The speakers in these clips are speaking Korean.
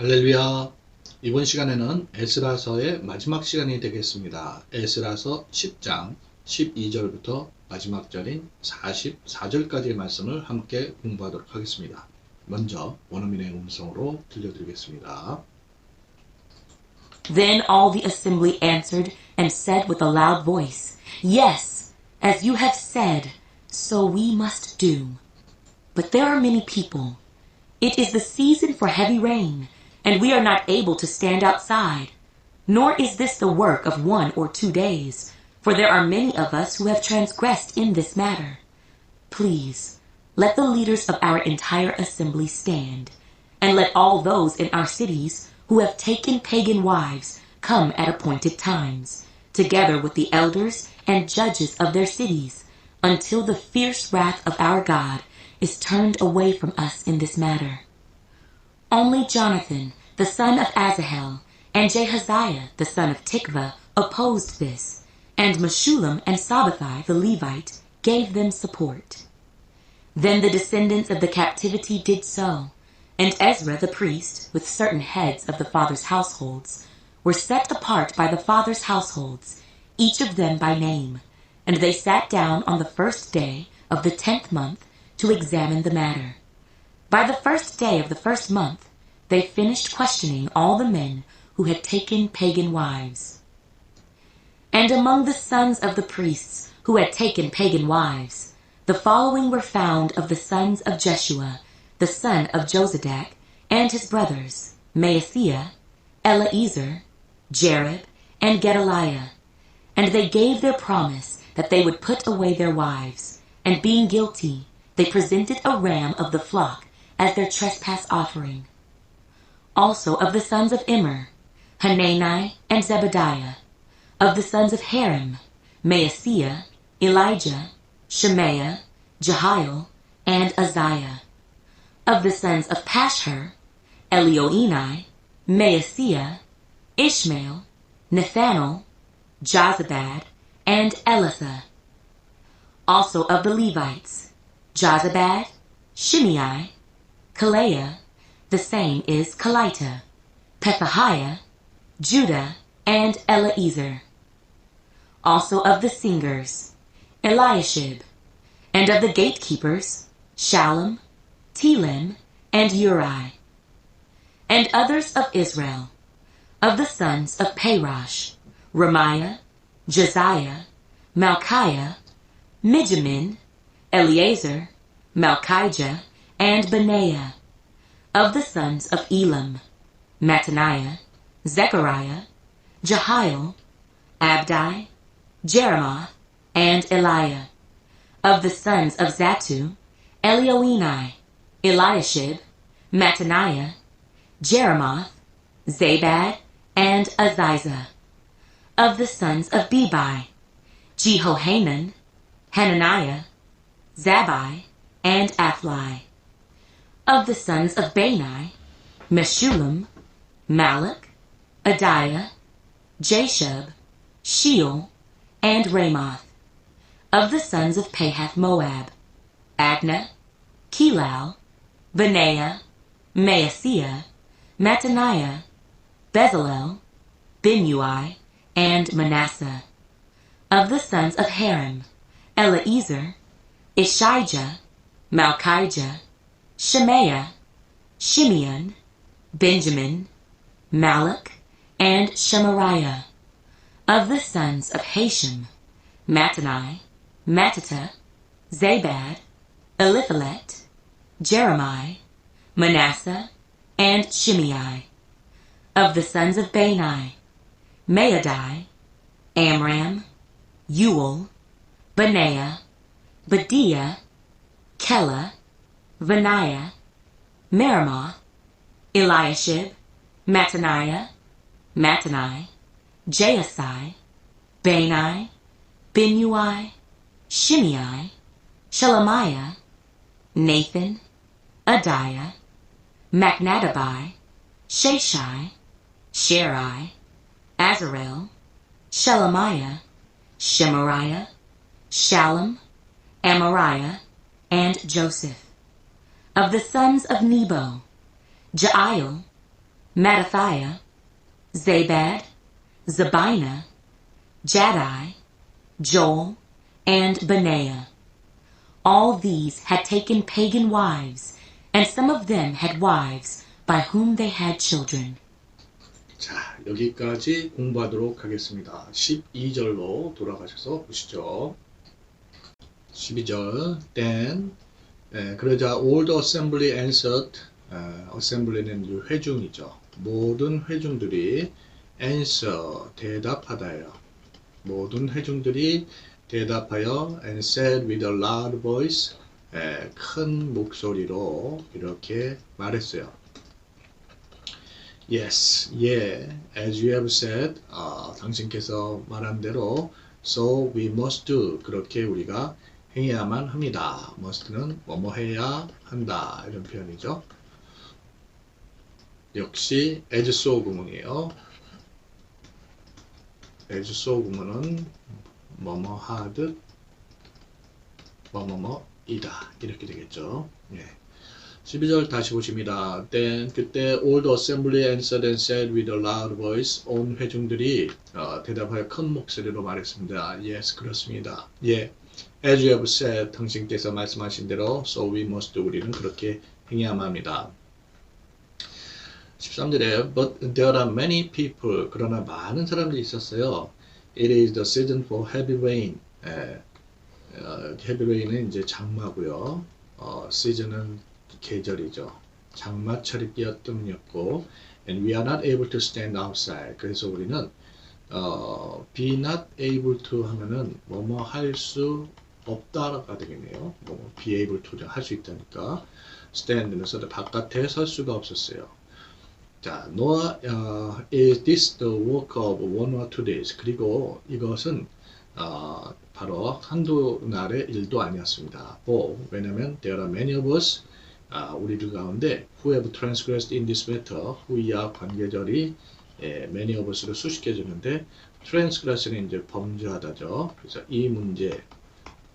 할렐루야. 이번 시간에는 에스라서의 마지막 시간이 되겠습니다. 에스라서 10장 12절부터 마지막 절인 44절까지의 말씀을 함께 공부하도록 하겠습니다. 먼저 원어민의 음성으로 들려드리겠습니다. Then all the assembly answered and said with a loud voice, Yes, as you have said, so we must do. But there are many people. It is the season for heavy rain, and we are not able to stand outside. Nor is this the work of one or two days, for there are many of us who have transgressed in this matter. Please, let the leaders of our entire assembly stand, and let all those in our cities who have taken pagan wives come at appointed times, together with the elders and judges of their cities, until the fierce wrath of our God is turned away from us in this matter. Only Jonathan, the son of Azahel, and Jehaziah, the son of Tikva, opposed this, and Meshulam and Sabbathai, the Levite, gave them support. Then the descendants of the captivity did so, and Ezra the priest, with certain heads of the fathers' households, were set apart by the fathers' households, each of them by name, and they sat down on the first day of the tenth month to examine the matter. By the first day of the first month, they finished questioning all the men who had taken pagan wives. And among the sons of the priests who had taken pagan wives, the following were found of the sons of Jeshua, the son of Josadak, and his brothers, Maaseiah, Eleazar, Jerib, and Gedaliah. And they gave their promise that they would put away their wives, and being guilty, they presented a ram of the flock as their trespass offering. Also of the sons of Immer, Hanani and Zebediah. Of the sons of Harim, Maaseiah, Elijah, Shemaiah, Jehiel, and Uzziah. Of the sons of Pashur, Elioenai, Maaseiah, Ishmael, Nathanael, Jozabad, and Elatha. Also of the Levites, Jozabad, Shimei, Kalea, the same is Kalita, Pethahiah, Judah, and Eleazar. Also of the singers, Eliashib, and of the gatekeepers, Shalom, Telem, and Uri, and others of Israel, of the sons of Parosh, Ramiah, Josiah, Malchiah, Mijamin, Eleazar, Malchijah, and Benaiah, of the sons of Elam, Mattaniah, Zechariah, Jehiel, Abdi, Jeremoth, and Eliah, of the sons of Zatu, Elioenai, Eliashib, Mattaniah, Jeremoth, Zabad, and Aziza. Of the sons of Bebai, Jehohanan, Hananiah, Zabai, and Athli. Of the sons of Bani, Meshulam, Malach, Adiah, Jashub, Sheol, and Ramoth. Of the sons of Pahath Moab, Adnah, Kelal, Benaiah, Maaseiah, Mattaniah, Bezalel, Binui, and Manasseh. Of the sons of Harim, Eleazar, Ishijah, Malchijah, Shemaiah, Shimeon, Benjamin, Malach, and Shemariah. Of the sons of Hashem, Mattani, Mattata, Zabad, Eliphalet, Jeremiah, Manasseh, and Shimei. Of the sons of Bani, Maadai, Amram, Ewell, Benaiah, Bediah, Kela, Vaniah, Meremoth, Eliashib, Mattaniah, Mattani, Jaasai, Bani, Binui, Shimei, Shelemiah, Nathan, Adiah, Machnadabai, Sheshai, Sherai, Azarel, Shelemiah, Shemariah, Shalom, Amariah, and Joseph. Of the sons of Nebo, Jael, Mattathiah, Zabad, Zabina, Jaddai, Joel, and Benaiah. All these had taken pagan wives, and some of them had wives by whom they had children. 자, 여기까지 공부하도록 하겠습니다. 12절로 돌아가셔서 보시죠. 12절 Then 예, 그러자 the assembly answered 어, assembly는 회중이죠. 모든 회중들이 answer 대답하다예요. 모든 회중들이 대답하여 and said with a loud voice 예, 큰 목소리로 이렇게 말했어요. Yes, yeah, as you have said, 아, 당신께서 말한 대로, so we must do. 그렇게 우리가 행해야만 합니다. must는 뭐뭐 해야 한다. 이런 표현이죠. 역시 as so 구문이에요. as so 구문은 뭐뭐 하듯 뭐뭐뭐 이다. 이렇게 되겠죠. 예. 12절 다시 보십니다. Then 그때 all the assembly answered and said with a loud voice 온 회중들이 어, 대답하여 큰 목소리로 말했습니다. Yes, 그렇습니다. 예, as you have said 당신께서 말씀하신 대로 so we must 우리는 그렇게 행해야만 합니다. 13절에 but there are many people 그러나 많은 사람들이 있었어요. It is the season for heavy rain. 예, 어, heavy rain은 이제 장마고요. 어, season은 계절이죠. 장마철이 뛰었음이었고, and we are not able to stand outside. 그래서 우리는 어, be not able to 하면은 뭐뭐 할 수 없다가 되겠네요. 뭐 be able to 할수 있다니까 stand는 서 바깥에 설 수가 없었어요. 자, nor uh, is this the work of one or two days. 그리고 이것은 어, 바로 한두 날의 일도 아니었습니다. For, 왜냐면 there are many of us 아, 우리들 가운데 who have transgressed in this matter 후이야 관계절이 예, many of us를 수식해 주는데 transgress는 이제 범죄하다죠. 그래서 이 문제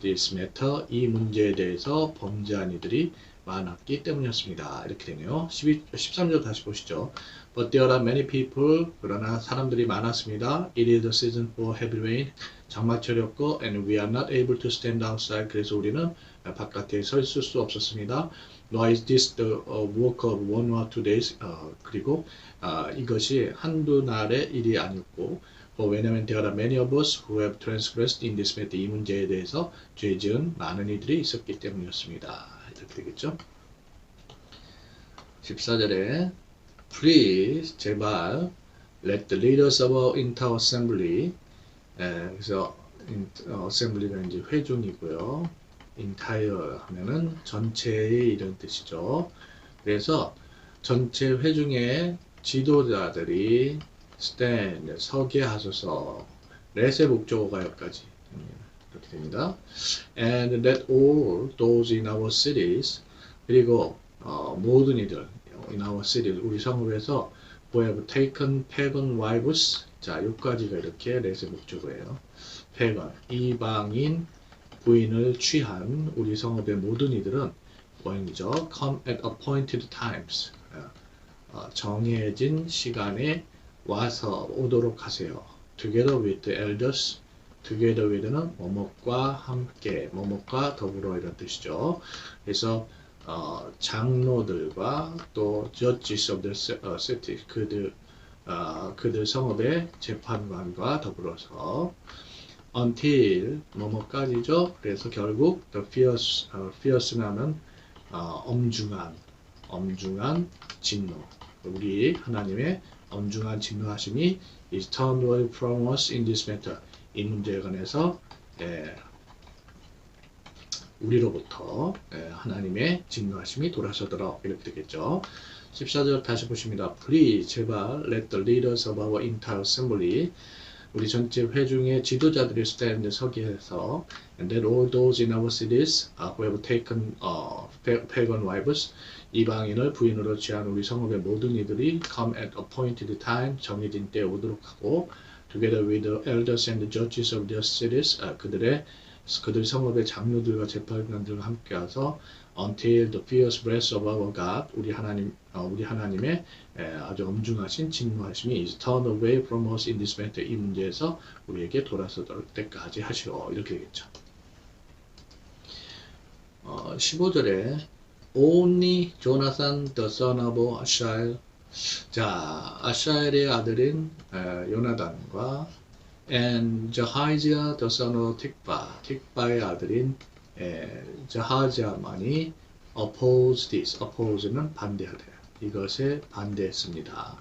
this matter 이 문제에 대해서 범죄한 이들이 많았기 때문이었습니다. 이렇게 되네요. 12, 13절 다시 보시죠. But there are many people 그러나 사람들이 많았습니다. It is the season for heavy rain 장마철이었고 and we are not able to stand outside 그래서 우리는 바깥에 서 있을 수 없었습니다. Nor is this the uh, work of one or two days. 어, 그리고 아, 이것이 한두 날의 일이 아니었고 어, 왜냐하면 there are many of us who have transgressed in this matter. 이 문제에 대해서 죄 지은 많은 이들이 있었기 때문이었습니다. 이렇게 되겠죠. 14절에 Please 제발 let the leaders of our entire assembly 에, 그래서 인- 어, assembly가 이제 회중이고요. Entire 하면은 전체의 이런 뜻이죠. 그래서 전체 회중의 지도자들이 stand 서게 하소서 let의 목적어가여까지 음, 이렇게 됩니다. And that all those in our cities 그리고 어, 모든 이들 in our cities 우리 성읍에서 who have taken pagan wives 자 여기까지가 이렇게 let의 목적어예요. pagan 이방인 부인을 취한 우리 성읍의 모든 이들은 원이죠. come at appointed times. 어, 정해진 시간에 와서 오도록 하세요. together with the elders. together with는 뭐뭐과 함께, 뭐뭐과 더불어 이런 뜻이죠. 그래서 어, 장로들과 또 judges of the city 그들 어, 그들 성읍의 재판관과 더불어서 until 뭐뭐까지죠. 그래서 결국 the fierce 어, fierce는 어, 엄중한 엄중한 진노. 우리 하나님의 엄중한 진노하심이 is turned away from us in this matter. 이 문제에 관해서 예, 우리로부터 예, 하나님의 진노하심이 돌아서도록 이렇게 되겠죠. 14절 다시 보십니다. Please 제발 let the leaders of our entire assembly 우리 전체 회중의 지도자들이 stand 서게 해서 and that all those in our cities uh, who have taken uh, pagan wives 이방인을 부인으로 취한 우리 성읍의 모든 이들이 come at appointed time 정해진 때에 오도록 하고 together with the elders and the judges of their cities 아, 그들의 그들 성읍의 장로들과 재판관들과 함께 와서 until the fierce wrath of our God 우리 하나님 어, 우리 하나님의 에, 아주 엄중하신 진노하심이 is turned away from us in this matter 이 문제에서 우리에게 돌아서도록 때까지 하시오 이렇게 되겠죠. 어, 15절에 only Jonathan the son of Ashael 자 아샤엘의 아들인 에, 요나단과 and Jehaziah the son of Tikva 틱바의 아들인 에, 자하지아만이 oppose this oppose는 반대하래 이것에 반대했습니다.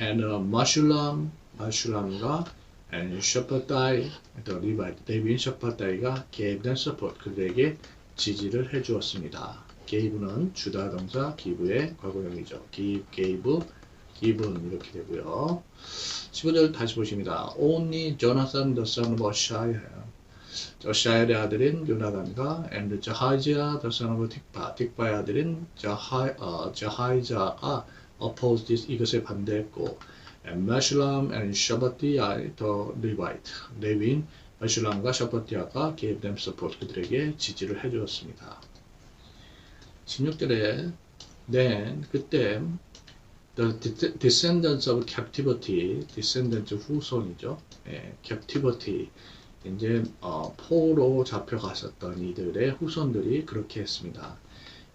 and uh, Meshulam 마슐람과 and Shephatai the Levite 레빈 셔파다이가 gave them support 그들에게 지지를 해주었습니다. gave는 주다 동사 give의 과거형이죠. give, gave, given 이렇게 되고요. 15절 다시 보십니다. Only Jonathan the son of Ashiah 저샤엘의 아들인 요나단과 자하이자 the son of 틱바 틱바의 아들인 자하, 어, 자하이자가 opposed this 이것에 반대했고 Meshulam and Shabbatai the Levite 레윈 메슐람과 샤바티아가 gave them support 그들에게 지지를 해주었습니다. 16절에 then 그때 the descendants of captivity descendants 후손이죠. 예, captivity 이제 어, 포로 잡혀갔었던 이들의 후손들이 그렇게 했습니다.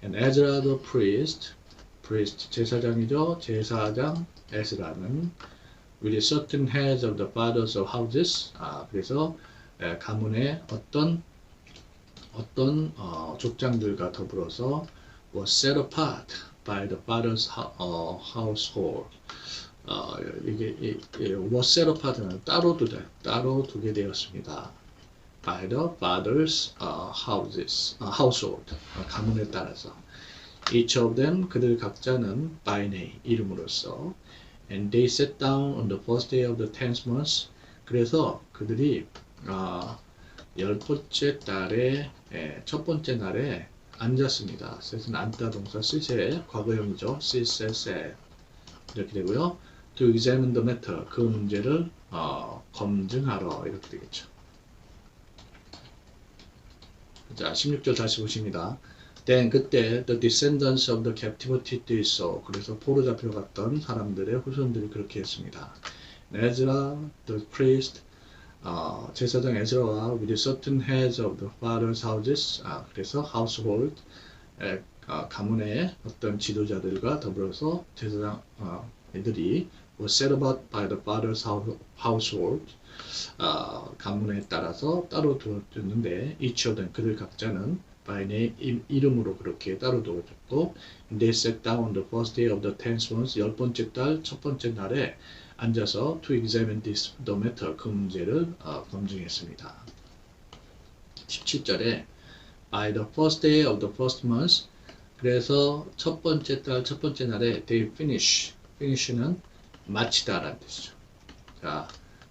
And Ezra the priest, priest 제사장이죠. 제사장 에스라는 with certain heads of the fathers of houses. 아, 그래서 에, 가문의 어떤 어떤 어, 족장들과 더불어서 was set apart by the father's hou- 어, household. 어, 이게 이, 이, was set apart는 따로 두게 되었습니다. by the father's uh, houses, uh, household 어, 가문에 따라서 each of them 그들 각자는 by name 이름으로써 and they sat down on the first day of the tenth month 그래서 그들이 아, 열 번째 달에 예, 첫 번째 날에 앉았습니다. 셋은 앉다 동사 sit의 과거형이죠. sat 이렇게 되고요. To examine the matter 그 문제를 어, 검증하러 이렇게 되겠죠. 자, 16절 다시 보십니다. Then 그때 the descendants of the captivity did so. 그래서 포로 잡혀갔던 사람들의 후손들이 그렇게 했습니다. 에즈라, the priest, 어, 제사장 에즈라와 with certain heads of the father's houses, 아, 그래서 household, 에, 아, 가문의 어떤 지도자들과 더불어서 제사장 어, 애들이 was set about by the father's hou- household, 아, 가문에 따라서 따로 두었는데 each of them 그들 각자는 by name 이- 이름으로 그렇게 따로 두어졌고 they sat down the first day of the tenth month 열 번째 달 첫 번째 날에 앉아서 to examine this the matter 그 문제를 어, 검증했습니다. 17절에 by the first day of the first month 그래서 첫 번째 달 첫 번째 날에 they finish finish는 마치다라는 뜻이죠. 자,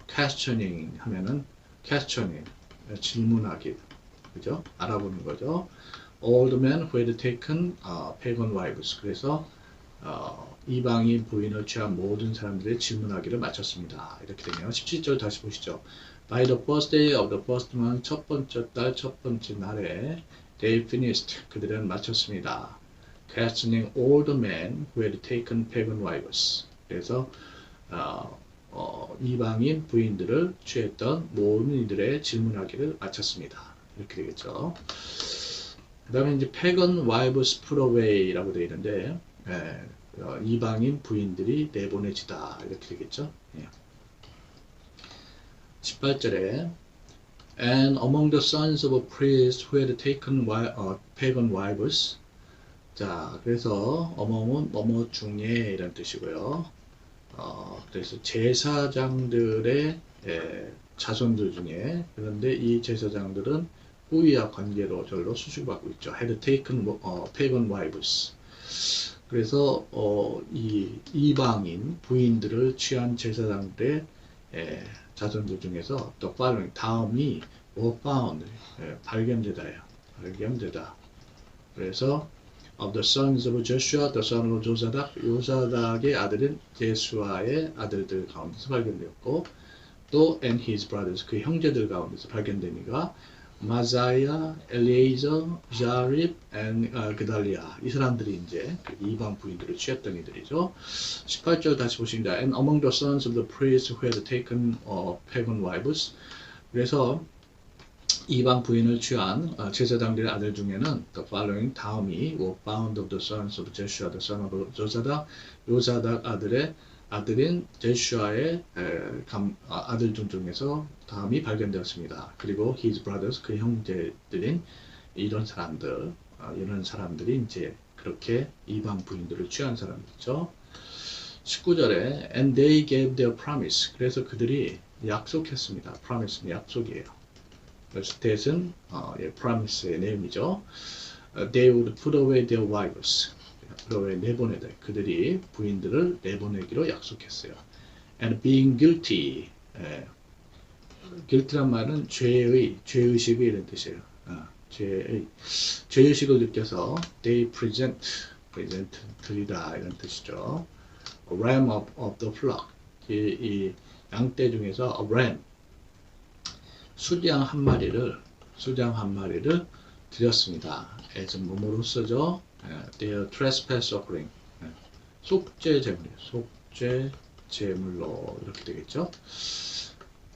questioning 하면은 questioning 질문하기 그죠? 알아보는 거죠. The men who had taken uh, pagan wives 그래서 어, 이방인 부인을 취한 모든 사람들의 질문하기를 마쳤습니다. 이렇게 되네요. 17절 다시 보시죠. By the first day of the first month 첫 번째 달 첫 번째 날에 they finished 그들은 마쳤습니다. questioning the men who had taken pagan wives 그래서 어, 어, 이방인 부인들을 취했던 모든 이들의 질문하기를 마쳤습니다. 이렇게 되겠죠. 그 다음에 이제 wives put away라고 되어 있는데 예, 어, 이방인 부인들이 내보내지다 이렇게 되겠죠. 예. 18절에 And among the sons of priests who had taken 어, pagan wives 자 그래서 어머은 뭐뭐 중에 이런 뜻이고요. 어, 그래서 제사장들의 예, 자손들 중에 그런데 이 제사장들은 후이와 관계로 절로 수술받고 있죠. had taken 어, pagan wives. 그래서 어, 이 이방인 부인들을 취한 제사장들의 예, 자손들 중에서 또 following 다음이 were found 예, 발견되다요. 발견되다. 그래서 of the sons of Joshua, the son of 조사닥, 요사닥의 아들인 예수아의 아들들 가운데서 발견되었고 또 and his brothers 그 형제들 가운데서 발견되니까 마자야, 엘리에이저, 자립, 앤 그달리아 이 사람들이 이제 그 이방 부인들을 취했던 이들이죠. 18절 다시 보십니다. And among the sons of the priests who had taken uh, pagan wives 그래서 이방 부인을 취한 어, 제사장들의 아들 중에는 the following 다음이 were found of the sons of Jeshua the son of 조사닥 요사닥 아들의 아들인 제슈아의 에, 감- 아, 아들 중 중에서 다음이 발견되었습니다. 그리고 his brothers 그 형제들인 이런 사람들 아, 이런 사람들이 이제 그렇게 이방 부인들을 취한 사람들이죠. 19절에 and they gave their promise 그래서 그들이 약속했습니다. promise는 약속이에요. That은 어, 예, promise의 내용이죠. 어, they would put away their wives put away 내보내다 그들이 부인들을 내보내기로 약속했어요. and being guilty 예, guilty란 말은 죄의 죄의식의 이런 뜻이에요. 아, 죄의 죄의식을 느껴서 they present present 드리다 이런 뜻이죠. Ram of, of the flock 이, 이 양떼 중에서 a ram 수양 한 마리를 수양 한 마리를 드렸습니다. as? 예, their trespass offering 예, 속죄 제물이에요. 속죄 제물로 이렇게 되겠죠.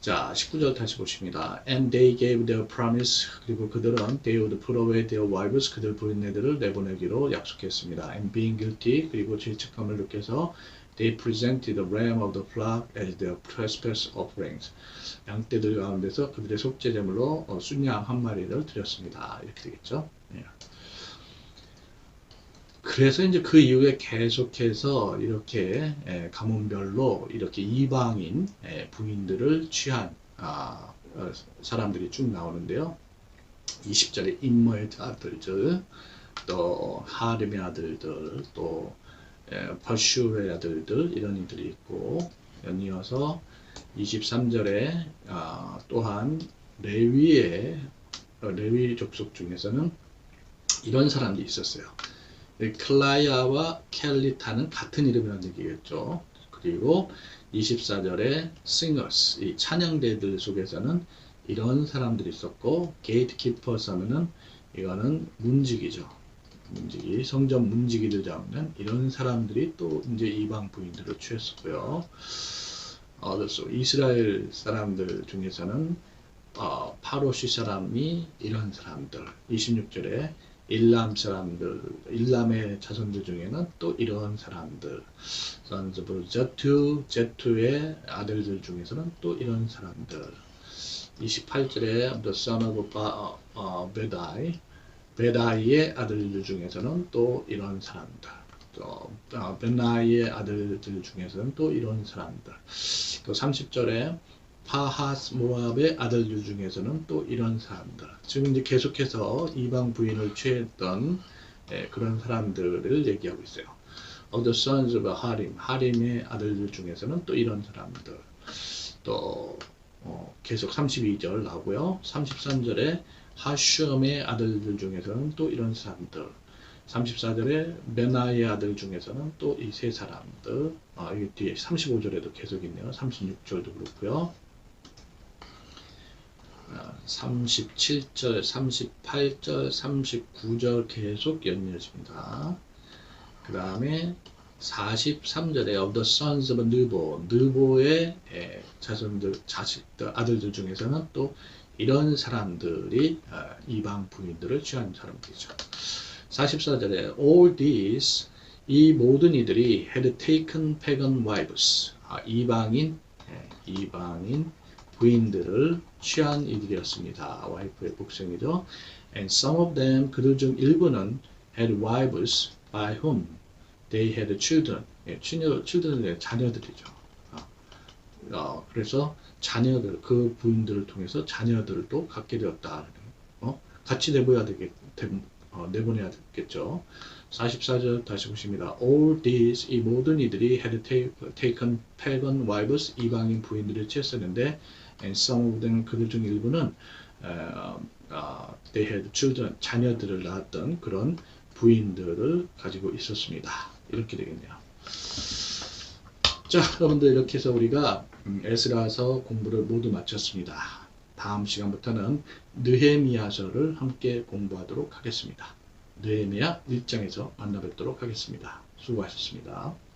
자, 19절 다시 보십니다. And they gave their promise. 그리고 그들은 they would put away their wives. 그들 부인네들을 내보내기로 약속했습니다. And being guilty. 그리고 죄책감을 느껴서 they presented the ram of the flock as their trespass offerings. 양떼들 가운데서 그들의 속죄 제물로 어, 순양 한 마리를 드렸습니다. 이렇게 되겠죠. 예. 그래서 이제 그 이후에 계속해서 이렇게 예, 가문별로 이렇게 이방인 예, 부인들을 취한 아, 어, 사람들이 쭉 나오는데요. 20절에 인모의 아들들, 또 하림의 아들들, 또 예, 버슈의 아들들 이런 이들이 있고 연이어서 23절에 아, 또한 레위의 어, 레위 족속 중에서는 이런 사람들이 있었어요. 이 클라야와 켈리타는 같은 이름이라는 얘기겠죠. 그리고 24절에 singers, 이 찬양대들 속에서는 이런 사람들이 있었고, gatekeepers 하면은 이거는 문지기죠. 문지기, 성전 문지기들 잡는 이런 사람들이 또 이제 이방 부인들을 취했었고요. 어, 그래서 이스라엘 사람들 중에서는 어, 파로시 사람이 이런 사람들, 26절에 일람 사람들, 일람의 자손들 중에는 또 이런 사람들, sons of 제투, 제투의 아들들 중에서는 또 이런 사람들. 28절에 the son of Ba- 어, 베다이, 베다이의 아들들 중에서는 또 이런 사람들. 베나이의 아들들 중에서는 또 이런 사람들. 또 30절에 파하스 모압의 아들들 중에서는 또 이런 사람들. 지금 이제 계속해서 이방 부인을 취했던 예, 그런 사람들을 얘기하고 있어요. Of the sons of 하림, 하림의 아들들 중에서는 또 이런 사람들. 또 어, 계속 32절 나오고요. 33절에 하슈엄의 아들들 중에서는 또 이런 사람들. 34절에 메나의 아들 중에서는 또 이 세 사람들. 아, 이 뒤에 35절에도 계속 있네요. 36절도 그렇고요. 37절, 38절, 39절 계속 연이어집니다. 그 다음에 43절에 of the sons of 느보, 느보의 예, 자손들, 자식들, 아들들 중에서는 또 이런 사람들이 아, 이방 부인들을 취한 사람들이죠. 44절에 all these 이 모든 이들이 had taken pagan wives 아, 이방인 예, 이방인 부인들을 취한 이들이었습니다. 와이프의 복생이죠. And some of them 그들 중 일부는 had wives by whom they had children. 예, children, children의 자녀들이죠. 아, 어, 그래서 자녀들 그 부인들을 통해서 자녀들을 또 갖게 되었다. 어? 같이 내보야 되겠, 되, 어, 내보내야 되겠죠. 44절 다시 보십니다. All these 이 모든 이들이 had take, taken pagan wives 이방인 부인들을 취했었는데 and some of them 그들 중 일부는 어, 어, they had 자녀들을 낳았던 그런 부인들을 가지고 있었습니다. 이렇게 되겠네요. 자, 여러분들 이렇게 해서 우리가 음, 에스라서 공부를 모두 마쳤습니다. 다음 시간부터는 느헤미야서를 함께 공부하도록 하겠습니다. 느헤미야 1장에서 만나 뵙도록 하겠습니다. 수고하셨습니다.